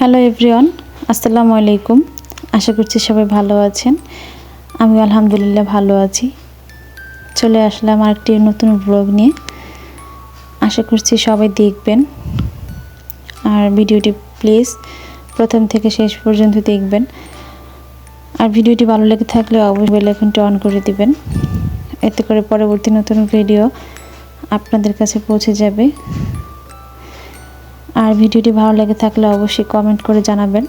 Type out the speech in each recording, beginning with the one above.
Hello everyone, আসসালামু আলাইকুম। আশা করছি সবাই ভালো আছেন। আমি আলহামদুলিল্লাহ ভালো আছি। চলে আসলাম আরেকটি নতুন ব্লগ নিয়ে। আশা করছি সবাই দেখবেন। আর ভিডিওটি প্লিজ প্রথম থেকে শেষ পর্যন্ত দেখবেন। আর ভিডিওটি ভালো লেগে থাকলে অবশ্যই বেল আইকনটি অন করে দিবেন। এতে করে পরবর্তী নতুন ভিডিও আপনাদের কাছে পৌঁছে যাবে। আর ভিডিওটি ভালো লেগে থাকলে অবশ্যই কমেন্ট করে জানাবেন।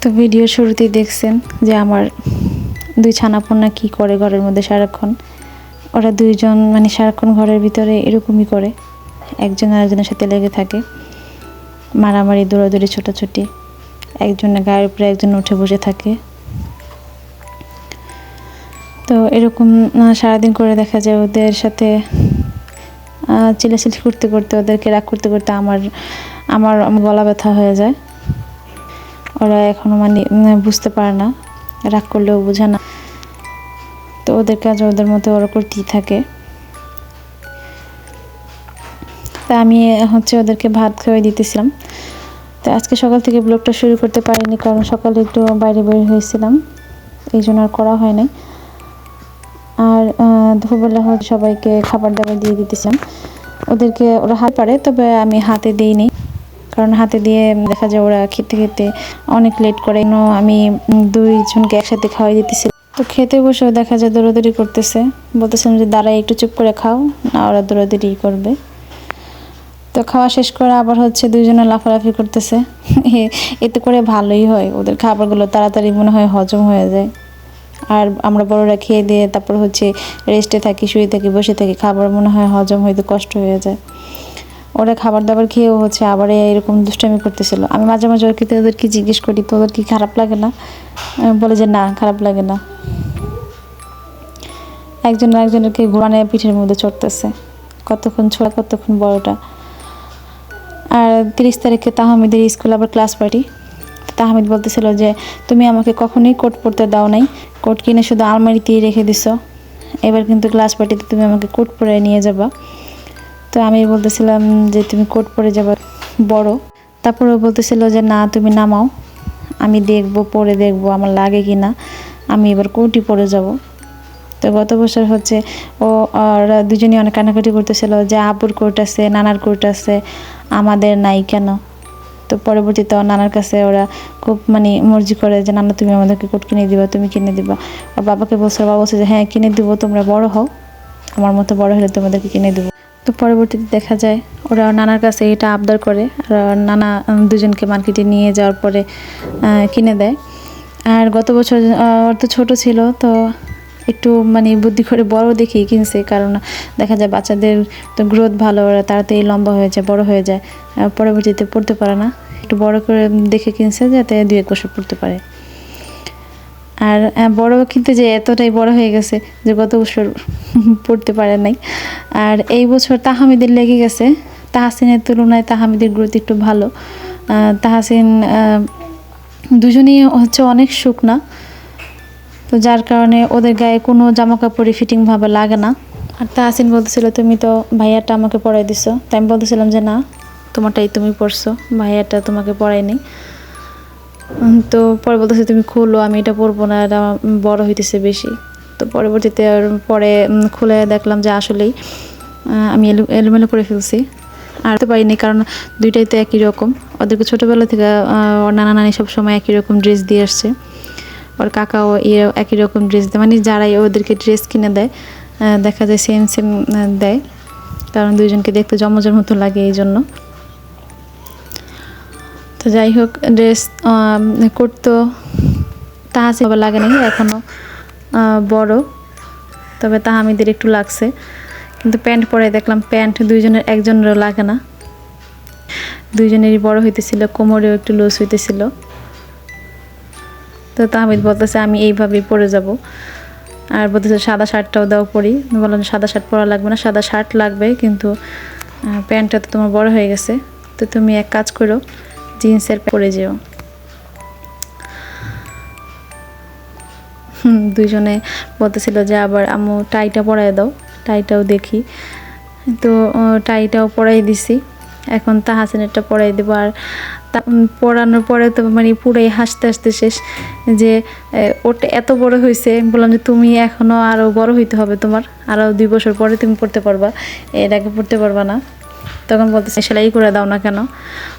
তো ভিডিও শুরুতেই দেখছেন যে আমার দুই ছানাপন্না কি করে ঘরের মধ্যে সারাক্ষণ। ওরা দুইজন মানে সারাক্ষণ ঘরের ভিতরে এরকমই করে। একজন আরেকজনের সাথে লেগে থাকে। মারামারি, দৌড়াদৌড়ি, ছোটাছুটি। একজনের গায়ের উপরে একজন উঠে বসে থাকে। তো এরকম সারাদিন করে দেখা যায় ওদের সাথে আহ, চিল্লাচিল্লি করতে করতে ওদেরকে রাগ করতে করতে আমার আমার গলা ব্যথা হয়ে যায়। ওরা এখনও মানে বুঝতে পারে না রাগ করলেও বোঝে না। তো ওদের কাজ ওদের মতো ওরা করতেই থাকে। তা আমি হচ্ছে ওদেরকে ভাত খাওয়াই দিতেছিলাম। তো আজকে সকাল থেকে ব্লগটা শুরু করতে পারিনি কারণ সকালে একটু বাইরে বের হয়েছিলাম। এই জন্য আর করা হয় নাই। আর দুপুরবেলা হয়তো সবাইকে খাবার দাবার দিয়ে দিতেছিলাম ওদেরকে ওরা হাত পারে তবে আমি হাতে দিইনি। কারণ হাতে দিয়ে দেখা যায় ওরা খেতে খেতে অনেক লেট করে। আমি দুইজনকে একসাথে খাওয়াই দিতেছি। তো খেতে বসেও দেখা যায় দৌড়াদৌড়ি করতেছে। বলতেছিলাম যে দাঁড়াই একটু চুপ করে খাও, না ওরা দৌড়াদৌড়ি করবে। তো খাওয়া শেষ করে আবার হচ্ছে দুইজনে লাফালাফি করতেছে। এতে করে ভালোই হয়। ওদের খাবারগুলো তাড়াতাড়ি মনে হয় হজম হয়ে যায়। আর আমরা বড়রা খেয়ে দিয়ে তারপর হচ্ছে রেস্টে থাকি, শুয়ে থাকি, বসে থাকি, খাবার মনে হয় হজম হইতে কষ্ট হয়ে যায়। ওরা খাবার দাবার খেয়েও হচ্ছে আবার এরকম দুষ্টামি করতেছিল। আমি মাঝে মাঝে ওদেরকে ওদেরকে জিজ্ঞেস করি, তো ওদের কি খারাপ লাগে না? বলে যে, না, খারাপ লাগে না। একজন আরেকজনকে ঘোরানো পিঠের মধ্যে চড়তেছে। কতক্ষণ ছোড়া, কতক্ষণ বড়টা। আর তিরিশ তারিখে তাহমিদের স্কুল আবার ক্লাস পার্টি তাহমিদ বলতেছিল যে, তুমি আমাকে কখনোই কোট পড়তে দাও নাই। কোট কিনে শুধু আলমারিতেই রেখে দিছো? এবার কিন্তু ক্লাস পার্টিতে তুমি আমাকে কোট পরে নিয়ে যাবা। তো আমি বলতেছিলাম যে তুমি কোট পরে যাবা বড়। তারপরে বলতেছিল যে না, তুমি নামাও। আমি দেখব, পরে দেখব আমার লাগে কি না আমি এবার কোটই পরে যাব। তো গত বছর হচ্ছে ও ওরা দুজনই অনেক কান্নাকাটি করতেছিল যে আব্বুর কোট আছে, নানার কোট আছে, আমাদের নাই কেন? তো পরবর্তীতে নানার কাছে ওরা খুব মানে মর্জি করে যে, নানা, তুমি আমাদেরকে কোট কিনে দিবা, তুমি কিনে দিবা। আর বাবাকে বলছে, বাবা বলছে যে হ্যাঁ কিনে দিব, তোমরা বড় হও। আমার মতো বড় হলে তোমাদেরকে কিনে দেবো। তো পরবর্তীতে দেখা যায়, ওরা নানার কাছে এটা আবদার করে, আর নানা দুজনকে মার্কেটে নিয়ে যাওয়ার পরে কিনে দেয়। আর গত বছর ওর তো ছোট ছিল, তো একটু মানে বুদ্ধি করে বড় দেখি কিনছে, কারণ দেখা যায় বাচ্চাদের তো গ্রোথ ভালো, ওরা তাড়াতাড়ি লম্বা হয়ে যায়, বড় হয়ে যায়। পরবর্তীতে পড়তে পারে না। একটু বড় করে দেখে কিনছে যাতে দু এক বছর পড়তে পারে। আর বড় কিন্তু যে এতটাই বড় হয়ে গেছে যে গত বছর পড়তে পারে নাই। আর এই বছর তাহামিদের লেগে গেছে। তাহাসিনের তুলনায় তাহামিদের গ্রোথ একটু ভালো। তাহাসিন দুজনেই হচ্ছে অনেক শুকনা। তো যার কারণে ওদের গায়ে কোনো জামা কাপড়ই ফিটিং ভাবে লাগে না। আর তাহাসিন বলতেছিল, তুমি তো ভাইয়াটা আমাকে পড়াই দিছো। তাই আমি বলতেছিলাম যে, না। তোমারটাই তুমি পড়ছো, ভাইয়াটা তোমাকে পড়ায়নি। তো পরে বলতেছে, তুমি খুলো, আমি এটা পরবো না এটা বড় হইতেছে বেশি। তো পরবর্তীতে পরে খুলে দেখলাম যে আসলেই আমি এলো, এলোমেলো করে ফেলছি। আর তো পারিনি, কারণ দুইটাই তো একই রকম। ওদেরকে ছোটোবেলা থেকে নানা নানি সবসময় একই রকম ড্রেস দিয়ে আসছে। ওর কাকাও ইয়ে একই রকম ড্রেস দেয় মানে যারাই ওদেরকে ড্রেস কিনে দেয় দেখা যায় সেম সেম দেয়। কারণ দুইজনকে দেখতে জমজের মতো লাগে এই জন্য। যাই হোক ড্রেস করতো। তাহা সেভাবে লাগে নাই এখনও বড়। তবে তাহামিদের একটু লাগছে। কিন্তু প্যান্ট পরে দেখলাম প্যান্ট দুইজনের একজনেরও লাগে না। দুইজনেরই বড় হইতেছিল, কোমরেও একটু লুজ হইতেছিল। তো তাহমিদ বলতেছে, আমি এইভাবেই পরে যাব। আর বলতেছে, সাদা শার্টটাও দাও পরি। বললাম, সাদা শার্ট পরা লাগবে না, সাদা শার্ট লাগবে, কিন্তু প্যান্টটা তো তোমার বড় হয়ে গেছে। তো তুমি এক কাজ করো জিন্সের পরে যেও। দুইজনে বলতেছিল যে আবার আম্মু টাইটা পরাই দাও, টাইটাও দেখি। তো টাইটাও পরাই দিছি। এখন তাহাসিনেরটা পড়াই দেবো। আর তা পড়ানোর পরে তো মানে পুরাই হাসতে হাসতে শেষ। যে ওটা এত বড় হয়েছে বললাম যে তুমি এখনও আরও বড় হইতে হবে তোমার। আরও দুই বছর পরে তুমি পড়তে পারবা। এর আগে পড়তে পারবা না। তখন বলতেছে সেলাই করে দাও না কেন?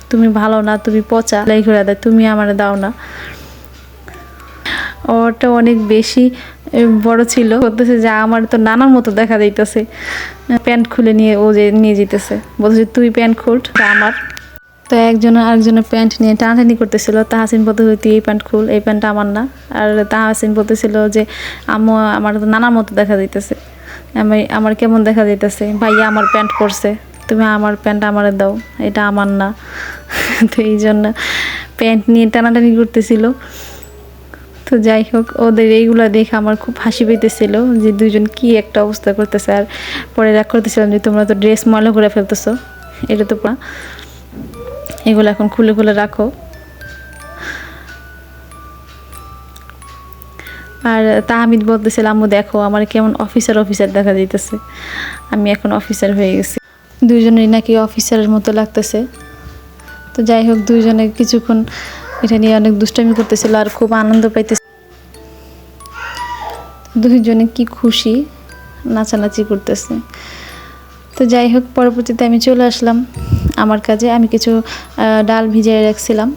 তুমি ভালো না, তুমি পচা। সেলাই করে দাও, তুমি আমার দাও না। ওটা অনেক বেশি বড় ছিল। বলতেছে যে, আমার তো নানার মতো দেখা যাইতেছে। প্যান্ট খুলে নিয়ে ও যে নিয়ে যেতেছে বলতেছে, তুই প্যান্ট খুল আমার। তো একজন আরেকজনের প্যান্ট নিয়ে টানাটানি করতেছিল। তাহাসিন বলতেছিল তুই এই প্যান্ট খুল, এই প্যান্টটা আমার না। আর তাহাসিন বলতেছিল যে, আম্মু, আমার তো নানার মতো দেখা যাইতেছে। আমি, আমার কেমন দেখা যাইতেছে? ভাইয়া, আমার প্যান্ট পরছে। তুমি আমার প্যান্ট আমারে দাও, এটা আমার না। তো এই জন্য প্যান্ট নিয়ে টানাটানি করতেছিল। তো যাই হোক, ওদের এইগুলো দেখে আমার খুব হাসি পেতেছিল যে দুজন কি একটা অবস্থা করতেছে। আর পরে রাগ করতেছিলাম যে তোমরা তো ড্রেস ময়লা করে ফেলতেছো, এটা তো পা এগুলো এখন খুলে খুলে রাখো। আর তাহমিদ বলতেছিল, আম্মু দেখো, আমার কেমন অফিসার অফিসার দেখা যাইতেছে। আমি এখন অফিসার হয়ে গেছি। দুইজনেরই নাকি অফিসারের মতো লাগতেছে। তো যাই হোক, দুইজনে কিছুক্ষণ এটা নিয়ে অনেক দুষ্টামি করতেছিল আর খুব আনন্দ পাইতেছে। দুইজনে কি খুশি, নাচানাচি করতেছে। তো যাই হোক, পরবর্তীতে আমি চলে আসলাম আমার কাজে। আমি কিছু ডাল ভিজিয়ে রাখছিলাম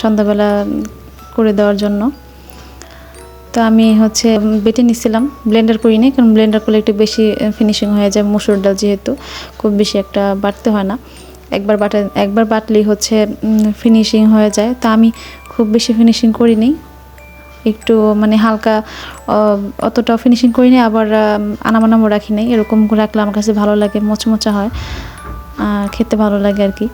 সন্ধ্যাবেলা করে দেওয়ার জন্য। তো আমি হচ্ছে বেটে নিছিলাম ব্লেন্ডার করি নি কারণ ব্লেন্ডার করলে একটু বেশি ফিনিশিং হয়ে যায় মসুর ডাল যেহেতু খুব বেশি একটা বাটতে হয় না। একবার বাটা একবার বাটলেই হচ্ছে ফিনিশিং হয়ে যায়। তা আমি খুব বেশি ফিনিশিং করিনি একটু মানে হালকা আহ, অতটা ফিনিশিং করিনি আবার আনামানামও রাখি নাই। এরকম করে রাখলে আমার কাছে ভালো লাগে মোচমোচা হয় খেতে ভালো লাগে আর কি।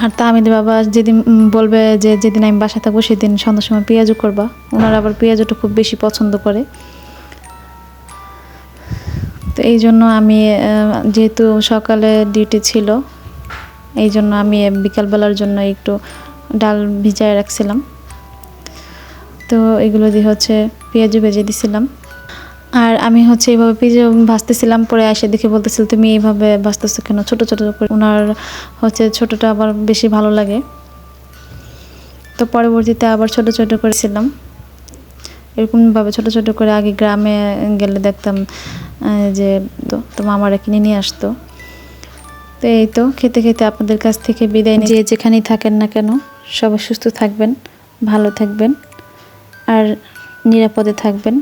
আর তা আমি বাবা যেদিন বলবে যে যেদিন আমি বাসা থাকব সেদিন সন্ধ্যার সময় পেঁয়াজও করবা। ওনারা আবার পেঁয়াজটা খুব বেশি পছন্দ করে। তো এই জন্য আমি যেহেতু সকালে ডিউটি ছিল, এই জন্য আমি বিকালবেলার জন্য একটু ডাল ভিজায় রাখছিলাম। তো এগুলো দিয়ে হচ্ছে পেঁয়াজু ভেজে দিছিলাম। আর আমি হচ্ছে এইভাবে পেঁয়াজু ভাসতেছিলাম পরে এসে দেখে বলতেছিল, তুমি এইভাবে ভাসতেছো কেন? ছোট ছোট করে। ওনার হচ্ছে ছোটটা আবার বেশি ভালো লাগে। তো পরবর্তীতে আবার ছোট ছোট করেছিলাম। এরকমভাবে ছোট ছোট করে আগে গ্রামে গেলে দেখতাম যে তো মামারা কিনে নিয়ে আসতো। তো এই তো, খেতে খেতে আপনাদের কাছ থেকে বিদায় নিয়ে যেখানেই থাকেন না কেন, সবাই সুস্থ থাকবেন, ভালো থাকবেন, আর নিরাপদে থাকবেন।